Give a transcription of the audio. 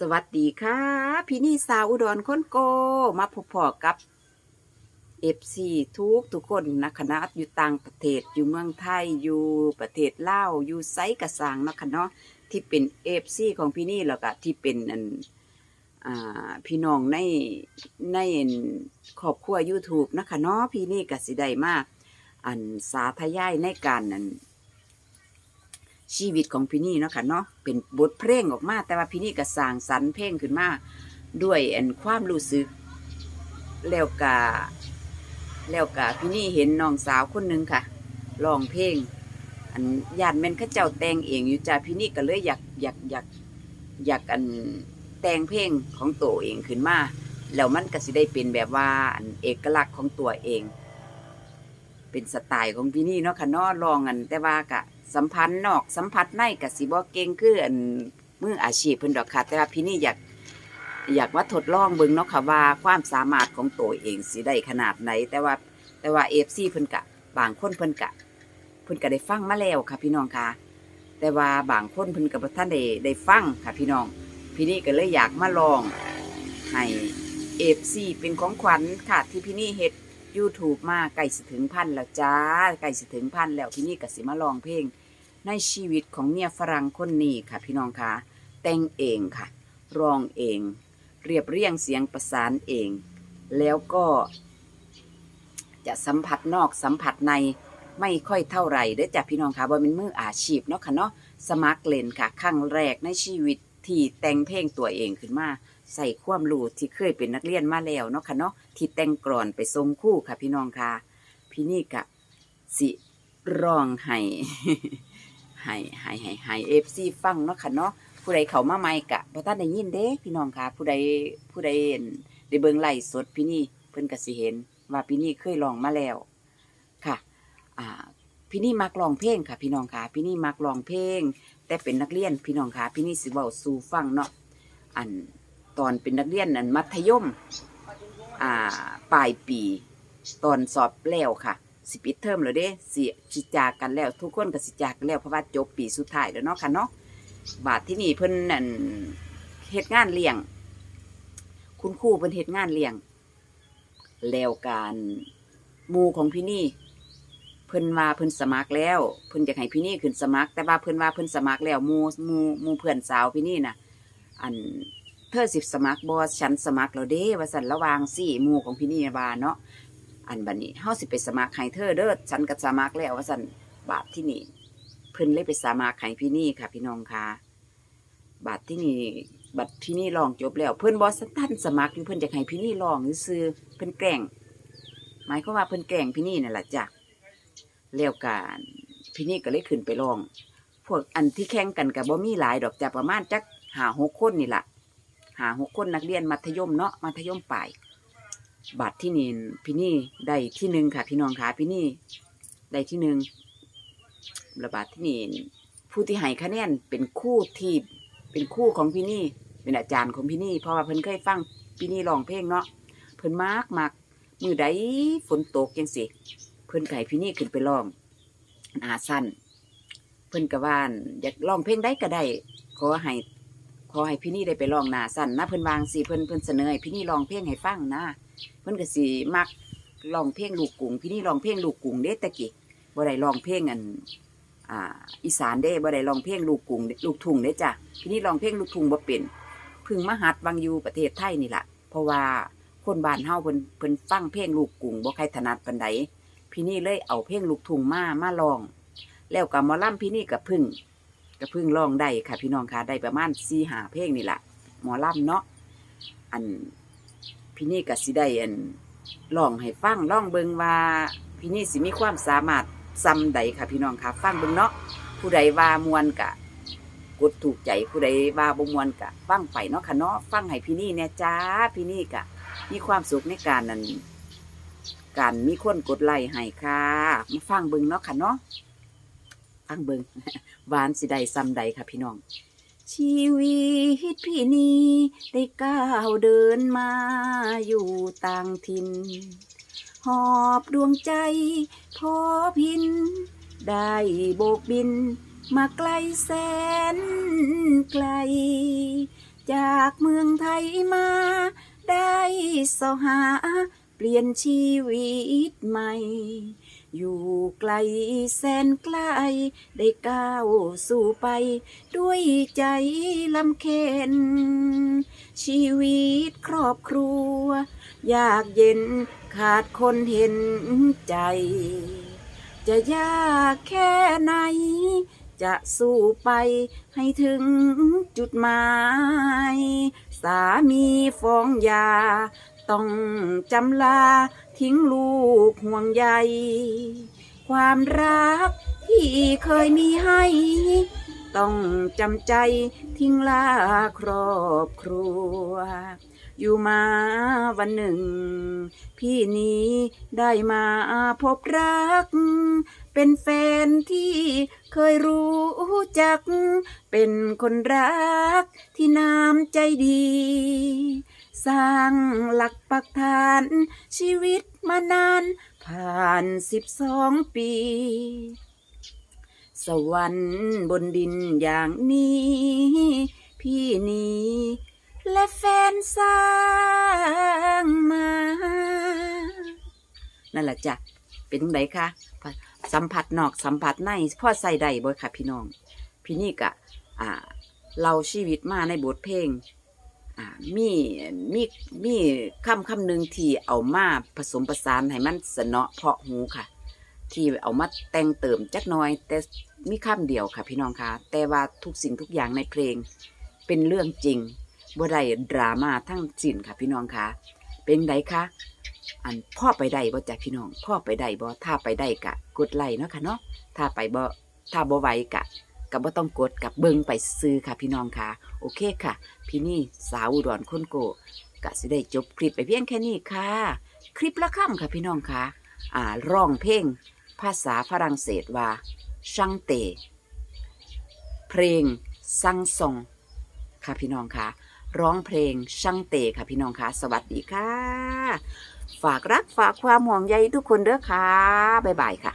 สวัสดีค่ะพี่นี่สาวอุดรค้นโก มาพบพอกับเอฟซีทุกทุกคนนะคณะอยู่ต่างประเทศอยู่เมืองไทยอยู่ประเทศลาวอยู่ไซกระสังนะคะเนาะที่เป็นเอฟซีของพี่นี่แล้วก็ที่เป็นอันอ่าพี่น้องในในครอบครัว YouTube นะคะเนาะพี่นี่ก็สิได้มาก อันสาธยายในการอัน ชีวิตของพี่นี่เนาะค่ะเนาะเป็นบทเพลงออกมา แต่ว่าพี่นี่ก็สร้างสรรค์เพลงขึ้นมาด้วยอันความรู้สึก แล้วกะแล้วกะพี่นี่เห็นน้องสาวคนหนึ่งค่ะร้องเพลง อันญาติแม่นเข้าเจ้าแต่งเองอยู่จ้าพี่นี่ก็เลยอยากอยากอยากอยากอันแต่งเพลงของตัวเองขึ้นมาแล้วมันก็สิได้เป็นแบบว่าอันเอกลักษณ์ของตัวเอง เป็นสไตล์ของพี่นี่เนาะค่ะเนาะลองอันแต่ว่ากะ สัมพันธ์นอกสัมผัสในกะสิบ่เก่งคืออันมืออาชีพเพิ่นดอกค่ะ แต่ว่าพี่นี่อยากอยากว่าทดลองเบิ่งเนาะค่ะว่าความสามารถของตัวเองสิได้ขนาดไหน แต่ว่าแต่ว่า FC เพิ่นกะ บางคนเพิ่นกะเพิ่นก็ได้ฟังมาแล้วค่ะพี่น้องค่ะ แต่ว่าบางคนเพิ่นก็บ่ทันได้ได้ฟังค่ะพี่น้อง พี่นี่ก็เลยอยากมาลองให้ FC เป็นของขวัญค่ะที่พี่นี่เฮ็ด YouTube มาใกล้สิถึงพันแล้วจ้าใกล้สิถึงพันแล้วพี่นี่ก็สิมาลองเพลง ในชีวิตของเมียฝรั่งคนนี้ค่ะ พี่น้องคะแต่งเองค่ะร้องเอง เรียบเรียงเสียงประสานเอง แล้วก็ จะสัมผัสนอกสัมผัสในไม่ค่อยเท่าไหร่เด้อจ้ะพี่น้องค่ะว่าเป็นมืออาชีพเนาะค่ะเนาะสมัครเล่นค่ะครั้งแรกในชีวิตที่แต่งเพลงตัวเองขึ้นมา ใส่ความรู้ที่เคยเป็นนักเรียนมาแล้วเนาะค่ะเนาะที่แต่งกรอนไปทรงคู่ค่ะ พี่น้องค่ะ พี่นี่กะสิร้องให้ให้ให้ให้ให้เอฟซีฟังเนาะค่ะเนาะผู้ใดเขามาใหม่กะพระท่านได้ยินเด้พี่น้องค่ะ ผู้ใดผู้ใดเห็นได้เบิ่งไล่สดพี่นี่เพิ่นก็สิเห็น ว่าพี่นี่เคยร้องมาแล้วค่ะอ่าพี่นี่มักร้องเพลงค่ะ พี่น้องค่ะ พี่นี่มักร้องเพลง แต่เป็นนักเรียนพี่น้องค่ะ พี่นี่สิเว้าสู่ฟังเนาะอัน ตอนเป็นนักเรียนนั้นมัธยม อ่าปลายปี ตอนสอบแล้วค่ะ สิปิดเทอมแล้วเด้สิสิจากกันแล้ว ทุกคนก็สิจากกันแล้วเพราะว่าจบปีสุดท้ายแล้วเนาะค่ะเนาะบาทที่นี่เพิ่นนั่นเฮ็ดงานเลี้ยง คุณครูเพิ่นเฮ็ดงานเลี้ยง แล้วการมูของพี่นี่เพิ่นว่าเพิ่นสมัครแล้ว เพิ่นอยากให้พี่นี่ขึ้นสมัคร แต่ว่าเพิ่นว่าเพิ่นสมัครแล้วมูมูมูเพื่อนสาวพี่นี่น่ะอัน เธอสิบสมัครบอสฉันสมัครแล้วเด้ว่าสันระวางสี่หมู่ของพี่นี่บาเนาะอันบัดนี้เฮาสิไปสมัครให้เธอเด้อฉันก็สมัครแล้วว่าสันบาทที่นี่เพิ่นเลยไปสมัครให้พี่นี่ค่ะ พี่น้องค่ะบาทที่นี่บัดพี่นี่ลองจบแล้ว เพิ่นบ่ทันสมัครอยู่เพิ่นจะให้พี่นี่ลองซื่อเพิ่นแกล้งหมายความว่าเพิ่นแกล้งพี่นี่นั่นแหละจ้ะแล้วการพี่นี่ก็เลยขึ้นไปลอง พวกอันที่แข่งกันกับบ่มีหลายดอกจะประมาณจักหาหกคนนี่แหละ หาหกคนนักเรียนมัธยมเนาะมัธยมปลายบัตรที่นี่พี่นี่ได้ที่หนึ่งค่ะ พี่น้องค่ะพี่นี่ได้ที่หนึ่งระบาดที่นี่ผู้ที่ให้คะแนนเป็นคู่ที่เป็นคู่ของพี่นี่ เป็นอาจารย์ของพี่นี่เพราะว่าเพิ่นเคยฟังพี่นี่ร้องเพลงเนาะเพิ่นมากมากมือใดฝนตกยังสิเพิ่นไก่พี่นี่ขึ้นไปร้องหนาสั้นเพิ่นกะว่านอยากร้องเพลงได้ก็ได้ขอให้ อให้พี่นี่ได้ไปลองหนาสั่นนะเพิ่นวางสิเพิ่นเพิ่นเสนอให้พี่นี่ลองเพลงให้ฟังนะเพิ่นก็สิมักลองเพลงลูกกุ้งพี่นี่ลองเพลงลูกกุ้งเด้ตะกี้บ่ได้ลองเพลงอันอ่าอีสานเด้บ่ได้ลองเพลงลูกกุ้งลูกทุ่งเด้จ้ะพี่นี่ลองเพลงลูกทุ่งบ่เป็นพึ่งมหัดวังอยู่ประเทศไทยนี่แหละเพราะว่าคนบ้านเฮาเพิ่นเพิ่นฟังเพลงลูกกุ้งบ่ใครถนัดปานใดพี่นี่เลยเอาเพลงลูกทุ่งมามาลอง แล้วก็มอล่ำพี่นี่ก็พึ่ง ก็เพิ่งร้องได้ค่ะ พี่น้องค่ะได้ประมาณสี่หาเพลงนี่แหละหมอลำเนาะอันพี่นี่ก็สิได้อันร้องให้ฟังร้องเบิงว่าพี่นี่สิมีความสามารถซ้ำใดค่ะ พี่น้องค่ะ ฟังเบิงเนาะผู้ใดว่ามวนกะกดถูกใจผู้ใดว่าบ่มวนกะฟังไปเนาะค่ะเนาะฟังให้พี่นี่เนี่ยจ้าพี่นี่กะมีความสุขในการนั้นการมีคนกดไลค์ให้ค่ะมาฟังเบิงเนาะค่ะเนาะ ฟังเบิงหวานสิได้ซ้ำใดค่ะพี่น้อง ชีวิตพี่นี้ได้ก้าวเดินมาอยู่ต่างถิ่น หอบดวงใจพอพิน ได้โบกบิน มาไกลแสนไกล จากเมืองไทยมาได้สหา เปลี่ยนชีวิตใหม่ อยู่ไกลแสนไกล ได้ก้าวสู่ไปด้วยใจลำเค็นชีวิตครอบครัว ยากเย็นขาดคนเห็นใจ จะยากแค่ไหน จะสู้ไปให้ถึงจุดหมาย สามีฟ้องยา ต้องจำลาทิ้งลูกห่วงใย ความรักที่เคยมีให้ ต้องจำใจทิ้งลาครอบครัว อยู่มาวันหนึ่ง พี่นี้ได้มาพบรัก เป็นแฟนที่เคยรู้จัก เป็นคนรักที่น้ำใจดี สร้างหลักปักฐาน ชีวิตมานาน ผ่านสิบสองปี สวรรค์บนดินอย่างนี้ พี่นี้ และแฟนสร้างมา นั่นแหละจ้ะ เป็นไงคะสัมผัสนอกสัมผัสในพ่อใส่ได้บ่ค่ะพี่น้อง พี่นี่กะอ่า เราชีวิตมาในบทเพลง มีมีมีคำคำหนึ่งที่เอามาผสมประสานให้มันสนอเพาะหูค่ะ ที่เอามาแต่งเติมจักน้อย แต่มีคำเดียวค่ะ พี่น้องคะแต่ว่าทุกสิ่งทุกอย่างในเพลง เป็นเรื่องจริงบ่ได้ดราม่าทั้งสิ้นค่ะ พี่น้องคะเป็นไดคะอันพ่อไปได้บ่จ้ะพี่น้อง พ่อไปได้บ่ถ้าไปได้กะ กดไลค์เนาะค่ะเนาะถ้าไปบ่ถ้าบ่ไหวกะ ก็บ่ต้องกดกับเบิ่งไปซื้อค่ะพี่น้องค่ะ โอเคค่ะ พี่นี่สาวอุดรคนโกกะสิได้จบคลิปไปเพียงแค่นี้ค่ะ คลิปละค่ำค่ะพี่น้องค่ะ อ่าร้องเพลงภาษาฝรั่งเศสว่าช่างเต เพลงซังซองค่ะพี่น้องค่ะ ร้องเพลงช่างเตค่ะพี่น้องค่ะ สวัสดีค่ะ ฝากรักฝากความห่วงใยทุกคนเด้อค่ะ บ๊ายบายค่ะ